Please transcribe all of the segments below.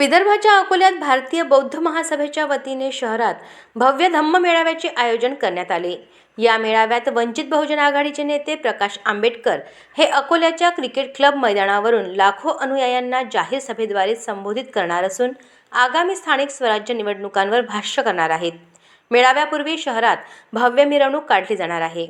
विदर्भाच्या अकोल्यात भारतीय बौद्ध महासभेच्या वतीने शहरात भव्य धम्म मेळाव्याचे आयोजन करण्यात आले. या मेळाव्यात वंचित बहुजन आघाडीचे नेते प्रकाश आंबेडकर हे अकोल्याच्या क्रिकेट क्लब मैदानावरून लाखो अनुयायांना जाहीर सभेद्वारे संबोधित करणार असून आगामी स्थानिक स्वराज्य निवडणुकांवर भाष्य करणार आहेत. मेळाव्यापूर्वी शहरात भव्य मिरवणूक काढली जाणार आहे.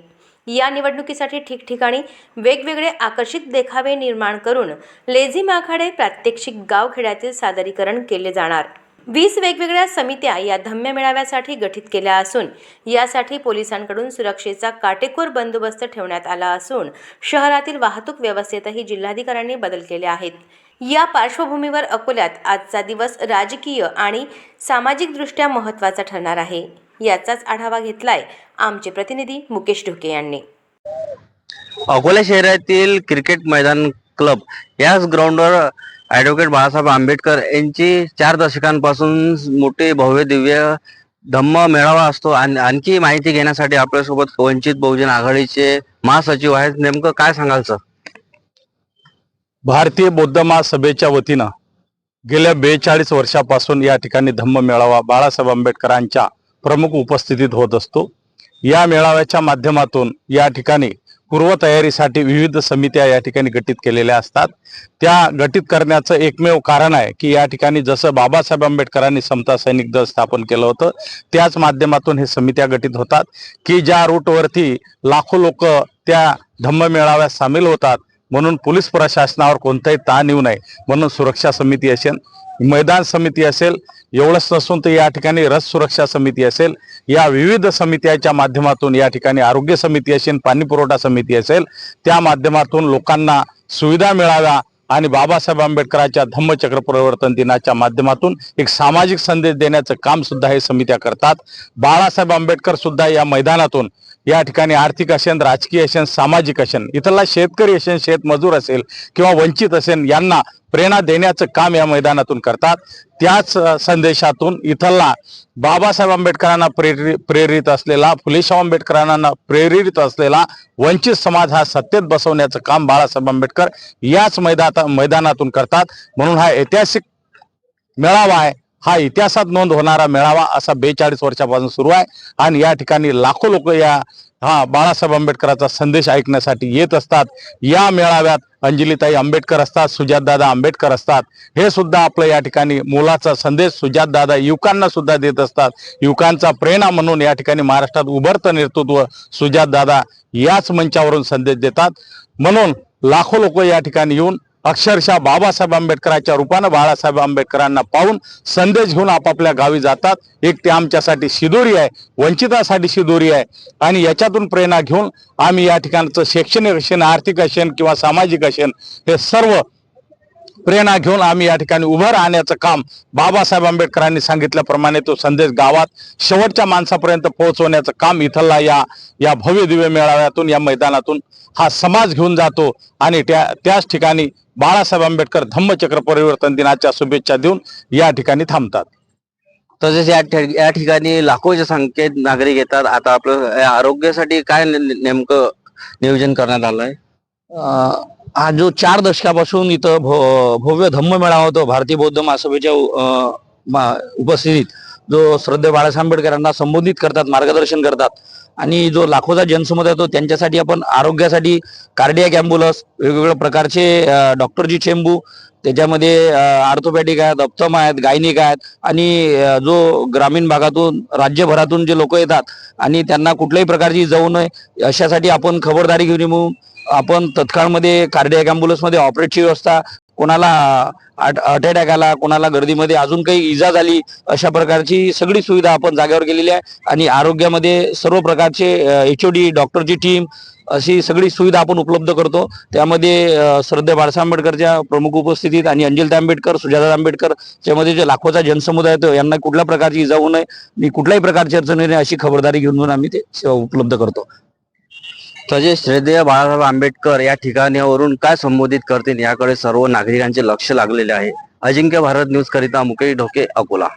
या निवडणुकीसाठी ठिकठिकाणी वेगवेगळे आकर्षित देखावे निर्माण करून लेझिम आखाडे प्रात्यक्षिक गावखेड्यातील सादरीकरण केले जाणार. वीस वेगवेगळ्या समित्या या धम्य मेळाव्यासाठी गठीत केल्या असून यासाठी पोलिसांकडून सुरक्षेचा काटेकोर बंदोबस्त ठेवण्यात आला असून शहरातील वाहतूक व्यवस्थेतही जिल्हाधिकाऱ्यांनी बदल केले आहेत. या पार्श्वभूमीवर अकोल्यात आजचा दिवस राजकीय आणि सामाजिकदृष्ट्या महत्त्वाचा ठरणार आहे. याचाच आढावा घेतलाय आमचे प्रतिनिधी मुकेश ढुके यांनी. अकोला शहरातील क्रिकेट मैदान क्लब याच ग्राउंडवर ॲडव्होकेट बाळासाहेब आंबेडकर यांची चार दशकांपासून मोठे भव्य दिव्य धम्म मेळावा असतो. आणि आणखी माहिती घेण्यासाठी आपल्यासोबत वंचित बहुजन आघाडीचे महासचिव आहेत. नेमकं काय सांगाल सर? भारतीय बौद्ध महासभेच्या वतीनं गेल्या बेचाळीस वर्षापासून या ठिकाणी धम्म मेळावा बाळासाहेब आंबेडकरांच्या प्रमुख उपस्थितीत होत असतो. या मेळाव्याच्या माध्यमातून या ठिकाणी पूर्वतयारीसाठी विविध समित्या या ठिकाणी गठीत केलेल्या असतात. त्या गठीत करण्याचं एकमेव कारण आहे की या ठिकाणी जसं बाबासाहेब आंबेडकरांनी समता सैनिक दल स्थापन केलं होतं त्याच माध्यमातून हे समित्या गठीत होतात की ज्या रूटवरती लाखो लोक त्या धम्म मेळाव्यात सामील होतात. म्हणून पोलीस प्रशासनावर कोणताही ताण येऊ नये. म्हणून सुरक्षा समिती असेल मैदान समिती असेल एवढंच नसून तर या ठिकाणी रस सुरक्षा समिती असेल या विविध समित्याच्या माध्यमातून या ठिकाणी आरोग्य समिती असेल पाणी पुरवठा समिती असेल त्या माध्यमातून लोकांना सुविधा मिळाव्या आणि बाबासाहेब आंबेडकरांच्या धम्मचक्र प्रवर्तन दिनाच्या माध्यमातून एक सामाजिक संदेश देण्याचं काम सुद्धा हे समित्या करतात. बाळासाहेब आंबेडकर सुद्धा या मैदानातून या ठिकाणी आर्थिक असेल राजकीय असेल सामाजिक असेल इथला शेतकरी असेल शेतमजूर असेल किंवा वंचित असेल यांना प्रेरणा देण्याचं काम या मैदानातून करतात. त्याच संदेशातून इथला बाबासाहेब आंबेडकरांना प्रेरित प्रेरित असलेला फुलेशाह आंबेडकरांना प्रेरित असलेला वंचित समाज हा सत्तेत बसवण्याचं काम बाळासाहेब आंबेडकर याच मैदा मैदानातून करतात. म्हणून हा ऐतिहासिक मेळावा आहे. हा इतिहासात नोंद होणारा मेळावा असा बेचाळीस वर्षापासून सुरू आहे. आणि या ठिकाणी लाखो लोक या हा बाळासाहेब आंबेडकरांचा संदेश ऐकण्यासाठी येत असतात. या मेळाव्यात अंजलीताई आंबेडकर असतात सुजातदादा आंबेडकर असतात. हे सुद्धा आपलं या ठिकाणी मोलाचा संदेश. सुजातदादा युवकांना सुद्धा देत असतात. युवकांचा प्रेरणा म्हणून या ठिकाणी महाराष्ट्रात उभरतं नेतृत्व सुजातदादा याच मंचावरून संदेश देतात. म्हणून लाखो लोक या ठिकाणी येऊन अक्षरशः बाबासाहेब आंबेडकरांच्या रूपानं बाळासाहेब आंबेडकरांना पाहून संदेश घेऊन आपापल्या गावी जातात. एक ते आमच्यासाठी शिदोरी आहे वंचितासाठी शिदोरी आहे आणि याच्यातून प्रेरणा घेऊन आम्ही या ठिकाणचं शैक्षणिक असेल आर्थिक असेल किंवा सामाजिक असेल हे सर्व प्रेरणा घेऊन आम्ही या ठिकाणी उभं राहण्याचं काम बाबासाहेब आंबेडकरांनी सांगितल्याप्रमाणे तो संदेश गावात शेवटच्या माणसापर्यंत पोहोचवण्याचं काम इथला या या भव्य दिव्य मेळाव्यातून या मैदानातून हा समाज घेऊन जातो आणि त्या त्याच ठिकाणी बाळासाहेब आंबेडकर धम्मचक्र परिवर्तन दिनाच्या शुभेच्छा देऊन या ठिकाणी थांबतात. तसेच या ठि- या ठिकाणी लाखोच्या संख्येत नागरिक येतात. आता आपलं आरोग्यासाठी काय नेमकं नियोजन करण्यात आलंय? अं, हा जो चार दशकापासून इथं भो- भव्य धम्म मेळावा होतो भारतीय बौद्ध महासभेच्या उपस्थितीत जो श्रद्धे बाळासाहेब आंबेडकरांना संबोधित करतात मार्गदर्शन करतात आणि जो लाखोचा जनसमुदाय तो त्यांच्यासाठी आपण आरोग्यासाठी कार्डियाक ॲम्ब्युलन्स वेगवेगळ्या प्रकारचे डॉक्टरजी चेंबू त्याच्यामध्ये आर्थोपॅटिक आहेत अप्तम आहेत गायनिक आहेत आणि जो ग्रामीण भागातून राज्यभरातून जे लोक येतात आणि त्यांना कुठल्याही प्रकारची जाऊ नये अशासाठी आपण खबरदारी घेऊन येऊ आपण तत्काळमध्ये कार्डियाक ॲम्ब्युलन्समध्ये ऑपरेटची व्यवस्था कोणाला हार्ट अटॅक आला कोणाला गर्दीमध्ये अजून काही इजा झाली अशा प्रकारची सगळी सुविधा आपण जागेवर केलेली आहे. आणि आरोग्यामध्ये सर्व प्रकारचे एच ओ डी डॉक्टरची टीम अशी सगळी सुविधा आपण उपलब्ध करतो. त्यामध्ये अ, श्रद्धे बाळासाहेब आंबेडकरच्या प्रमुख उपस्थितीत आणि अंजलता आंबेडकर सुजाता आंबेडकर त्यामध्ये जे लाखोचा जनसमुदाय येतो यांना कुठल्या प्रकारची इजा होऊ नये मी कुठल्याही प्रकारची अडचण येऊ नये अशी खबरदारी घेऊन आम्ही ते सेवा उपलब्ध करतो. तसेच श्रद्धेय बाळासाहेब आंबेडकर या ठिकाणावरून काय संबोधित करतील याकडे सर्व नागरिकांचे लक्ष लागलेले आहे. अजिंक्य भारत न्यूज करिता मुकेश ढोके अकोला.